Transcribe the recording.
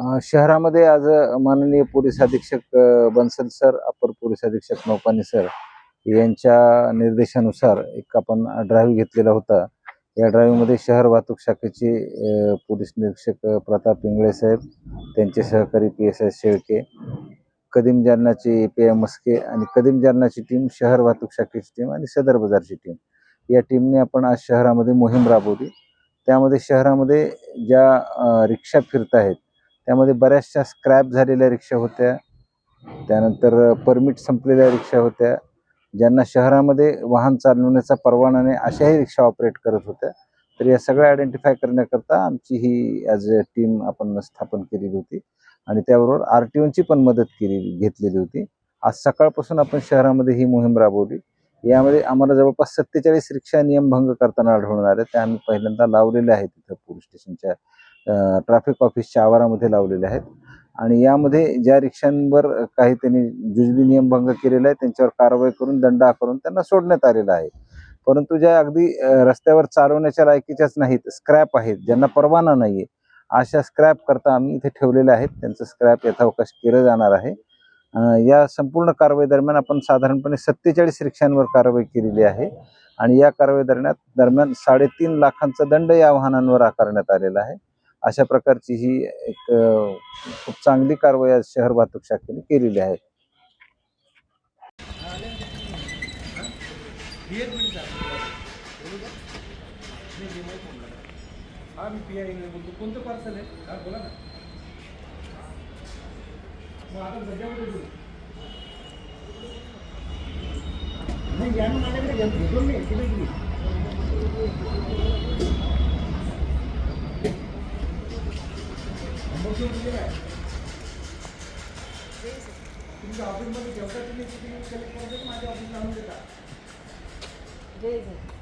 शहरामध्ये आज माननीय पोलीस अधीक्षक बन्सल सर अपर पोलीस अधीक्षक नौपानी सर यांच्या निर्देशानुसार एक आपण ड्राईव्ह घेतलेला होता. या ड्राईव्हमध्ये शहर वाहतूक शाखेचे पोलीस निरीक्षक प्रताप इंगळे साहेब त्यांचे सहकारी P S I Shelke Kadim जालनाचे P M Maske आणि कदीम जालनाची टीम शहर वाहतूक शाखेची टीम आणि सदर बाजारची टीम या टीमने आपण आज शहरामध्ये मोहीम राबवली. त्यामध्ये शहरामध्ये ज्या रिक्षा फिरत आहेत त्यामध्ये बऱ्याचशा स्क्रॅप झालेल्या रिक्षा होत्या. त्यानंतर परमिट संपलेल्या रिक्षा होत्या. ज्यांना शहरामध्ये वाहन चालवण्याचा परवाना नाही अशाही रिक्षा ऑपरेट करत होत्या. तर या सगळ्या आयडेंटिफाय करण्याकरता आमची ही ॲज अ टीम आपण स्थापन केलेली होती. आणि त्याबरोबर आर टी ओची पण मदत केली घेतलेली होती. आज सकाळपासून आपण शहरामध्ये ही मोहीम राबवली. यामध्ये आम्हाला जवळपास सत्तेचाळीस रिक्षा नियमभंग करताना आढळून आले त्या आम्ही पहिल्यांदा लावलेल्या आहेत तिथं पोलीस स्टेशनच्या ट्रॅफिक ऑफिसच्या आवारामध्ये लावलेले आहेत. आणि यामध्ये ज्या रिक्षांवर काही त्यांनी जुजबी नियमभंग केलेला आहे त्यांच्यावर कारवाई करून दंड आकारून त्यांना सोडण्यात आलेला आहे. परंतु ज्या अगदी रस्त्यावर चालवण्याच्या लायकीच्याच नाहीत स्क्रॅप आहेत ज्यांना परवाना नाही आहे अशा स्क्रॅप करता आम्ही इथे ठेवलेल्या आहेत. त्यांचं स्क्रॅप यथावकाश केलं जाणार आहे. या संपूर्ण कारवाई दरम्यान आपण साधारणपणे सत्तेचाळीस रिक्षांवर कारवाई केलेली आहे. आणि या कारवाई दरम्यान दरम्यान साडेतीन लाखांचा दंड या वाहनांवर आकारण्यात आलेला आहे. अशा प्रकारची ही एक खूप चांगली कारवाई आज शहर वाहतूक शाखेने केलेली आहे. हा मी पी आय बोलतो कोणतं पार्सल आहे बोला ना तुमच्या ऑफिसमध्ये जेवढा तुम्ही माझ्या ऑफिसला आणून देता. जय जय.